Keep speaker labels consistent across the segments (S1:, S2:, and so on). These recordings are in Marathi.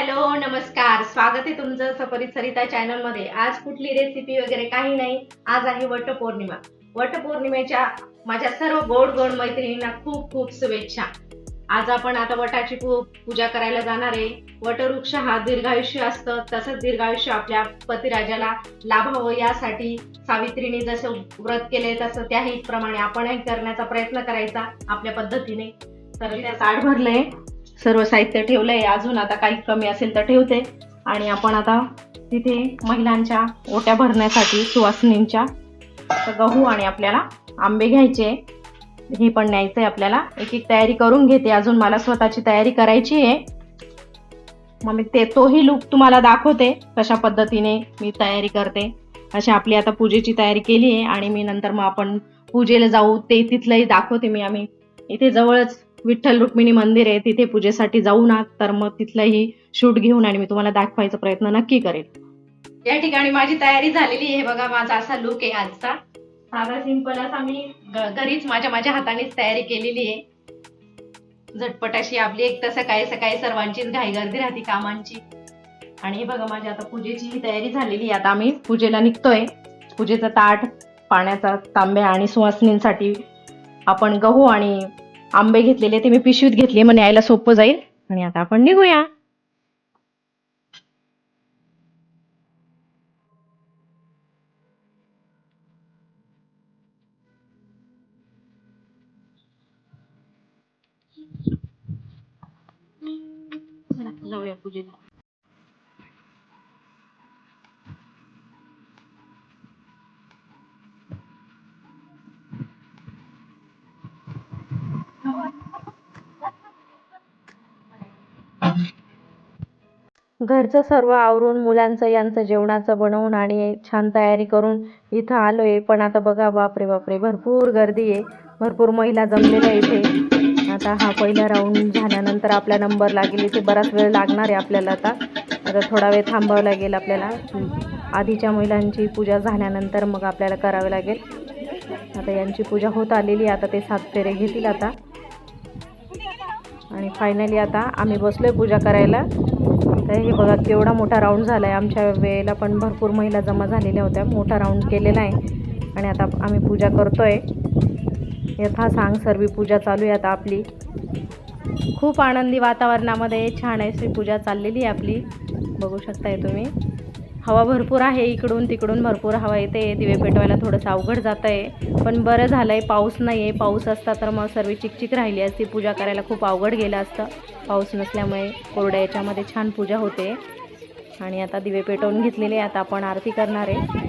S1: हॅलो नमस्कार. स्वागत आहे तुमचं सपरित सरिता चॅनलमध्ये आज कुठली रेसिपी वगैरे काही नाही. आज आहे वटपौर्णिमा. वटपौर्णिमेच्या माझ्या सर्व गोड गोड मैत्रिणींना खूप खूप शुभेच्छा. आज आपण आता वटाची खूप पूजा करायला जाणार आहे. वटवृक्ष हा दीर्घायुष्य असतं. तसंच दीर्घायुष्य आपल्या पतिराजाला लाभावं यासाठी सावित्रीने जसं व्रत केले तसं त्याही प्रमाणे आपणही करण्याचा प्रयत्न करायचा आपल्या पद्धतीने. तर त्या ताट भरलंय. सर्व साहित्य ठेवलंय. अजून आता काही कमी असेल तर ठेवते. आणि आपण आता तिथे महिलांच्या ओट्या भरण्यासाठी सुवासिनींच्या तर गहू आणि आपल्याला आंबे घ्यायचे. हे पण न्यायचंय आपल्याला. एक एक तयारी करून घेते. अजून मला स्वतःची तयारी करायची आहे. मग मी ते तोही लूक तुम्हाला दाखवते. कशा पद्धतीने मी तयारी करते. अशी आपली आता पूजेची तयारी केली आहे. आणि मी नंतर मग आपण पूजेला जाऊ. ते तिथलंही दाखवते मी. आम्ही इथे जवळच विठ्ठल रुक्मिणी मंदिर आहे तिथे पूजेसाठी जाऊ ना. तर मग तिथलंही शूट घेऊन आणि मी तुम्हाला दाखवायचा प्रयत्न नक्की करेल या ठिकाणी माझी तयारी झालेली आहे. बघा माझा असा लुक आहे आजचा. साधा सिंपल असा मी घरीच माझ्या माझ्या हातानेच तयारी केलेली आहे. झटपट अशी आपली एक तर सकाळी सकाळी सर्वांचीच घाई गर्दी राहते कामांची. आणि हे बघा माझी आता पूजेची ही तयारी झालेली आहे. आता आम्ही पूजेला निघतोय. पूजेचं ताट पाण्याचा तांब्या आणि सुवासिनींसाठी आपण गहू आणि आंबे घेतलेले ते मी पिशवीत घेतले म्हणे यायला सोपं जाईल. आणि आता आपण निघूया. जाऊया पूजेला. घरचं सर्व आवरून मुलांचं यांचं जेवणाचं बनवून आणि छान तयारी करून इथं आलो आहे पण आता बघा बापरे बापरे भरपूर गर्दी आहे. भरपूर महिला जमलेल्या इथे. आता हा पहिला राऊंड झाल्यानंतर आपला नंबर लागेल. इथे बराच वेळ लागणार आहे आपल्याला आता. आता थोडा वेळ थांबावं लागेल आपल्याला. आधीच्या महिलांची पूजा झाल्यानंतर मग आपल्याला करावे लागेल. आता यांची पूजा होत आलेली आता ते सात फेरे घेतील आता. आणि फायनली आता आम्ही बसलोय पूजा करायला. तर हे बघा केवढा मोठा राऊंड झाला आहे आमच्या वेळेला पण भरपूर महिला जमा झालेल्या होत्या. मोठा राऊंड केलेला आहे. आणि आता आम्ही पूजा करतो आहे यथा सांग सर्वी पूजा चालू आहे आता आपली. खूप आनंदी वातावरणामध्ये छान अशी पूजा चाललेली आहे आपली. बघू शकताय तुम्ही. हवा भरपूर आहे इकडून तिकडून भरपूर हवा येते दिवे पेटवायला थोडंसं अवघड जातं आहे पण बरं झालं आहे पाऊस नाही आहे पाऊस असता तर मग सर्व चिकचिक राहिली असती पूजा करायला खूप अवघड गेलं असतं पाऊस नसल्यामुळे कोरड्या याच्यामध्ये छान पूजा होते आणि आता दिवे पेटवून घेतलेले आहे. आता आपण आरती करणार आहे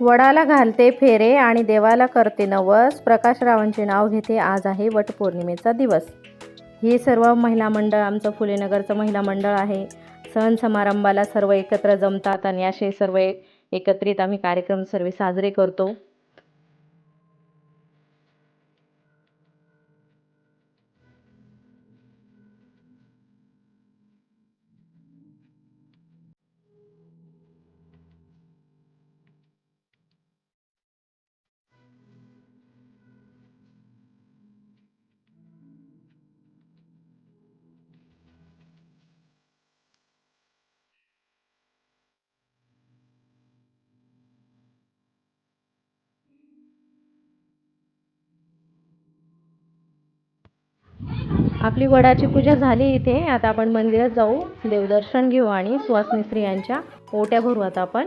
S1: वडाला घालते फेरे आणि देवाला करते नवस. प्रकाशरावांचे नाव घेते आज आहे वटपौर्णिमेचा दिवस. हे सर्व महिला मंडळ आमचं फुलेनगरचं महिला मंडळ आहे. सण समारंभाला सर्व एकत्र जमतात आणि असे सर्व एकत्रित आम्ही कार्यक्रम सर्व साजरे करतो. आपली वडाची पूजा झाली इथे. आता आपण मंदिरात जाऊ. देवदर्शन घेऊ आणि सुवासनी स्त्रियांच्या ओट्या भरू आता आपण.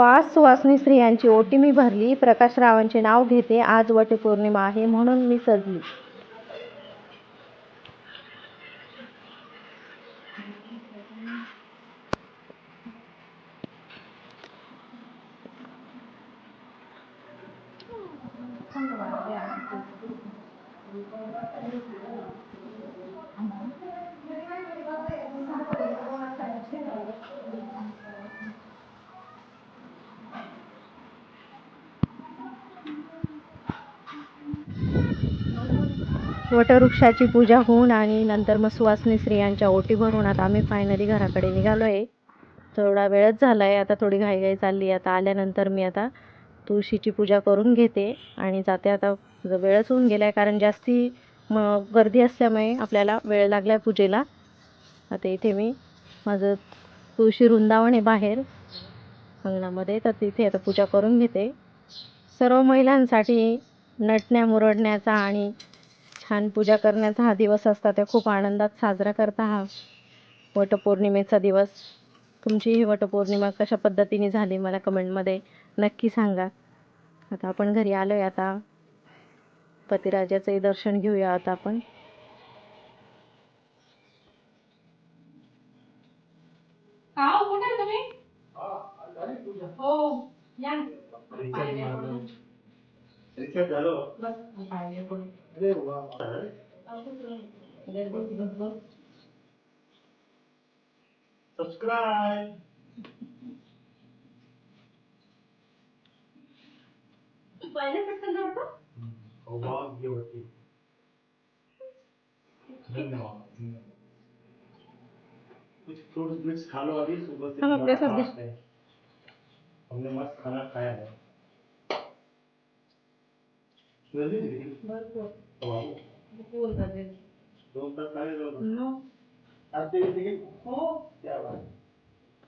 S1: पाच सुवासनी स्त्रियांची ओटी मी भरली. प्रकाश रावांचे नाव घेते. आज वटपौर्णिमा आहे म्हणून मी सजली. वटवृक्षाची पूजा होऊन आणि नंतर मग सुवासनी स्त्रियांच्या ओटी भरून आता आम्ही फायनली घराकडे निघालो आहे थोडा वेळच झाला आहे आता थोडी घाईघाई चालली आता आल्यानंतर मी आता तुळशीची पूजा करून घेते आणि जाते आता. वेळच होऊन गेला आहे कारण जास्ती मग गर्दी असल्यामुळे आपल्याला वेळ लागला आहे पूजेला. आता इथे मी माझं तुळशी वृंदावन आहे बाहेर. अंगणामध्ये तर तिथे आता पूजा करून घेते. सर्व महिलांसाठी नटण्या मुरडण्याचा आणि छान पूजा करण्याचा हा दिवस असता ते खूप आनंदात साजरा करता हा वटपौर्णिमेचा दिवस. तुमची ही वटपौर्णिमा कशा पद्धतीने झाली मला कमेंटमध्ये नक्की सांगा. आता आपण घरी आलो आहे आता पतिराजाचंही दर्शन घेऊया आता आपण.
S2: हो
S3: Subscribe.
S2: पहले
S3: कुछ फ्रूट्स मिक्स खा लो अभी सुबह से
S1: हम अपने सब
S3: हमने मस्त खाना खाया है
S2: भरपूर
S3: दोन तास
S2: हो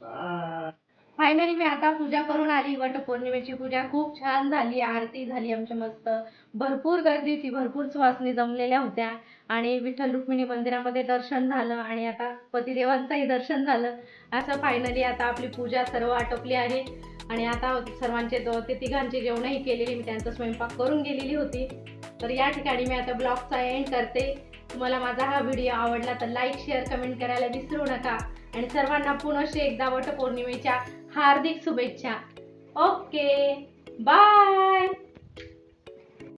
S3: बाय
S1: फायनली मी आता पूजा करून आली. वटपौर्णिमेची पूजा खूप छान झाली. आरती झाली आमच्या मस्त. भरपूर गर्दी होती. भरपूर सुवासनी जमलेल्या होत्या. आणि विठ्ठल रुक्मिणी मंदिरामध्ये दर्शन झालं आणि आता पतिदेवांचंही दर्शन झालं. असं फायनली आता आपली पूजा सर्व आटोपली आहे. आणि आता सर्वांचे दो ते तिघांचे जेवणही केलेली मी त्यांचा स्वयंपाक करून गेलेली होती. तर या ठिकाणी मी आता ब्लॉगचा एंड करते. तुम्हाला माझा हा व्हिडिओ आवडला तर लाईक शेअर कमेंट करायला विसरू नका. आणि सर्वांना पुनश्च एकदा वटपौर्णिमेच्या हार्दिक शुभेच्छा. Okay bye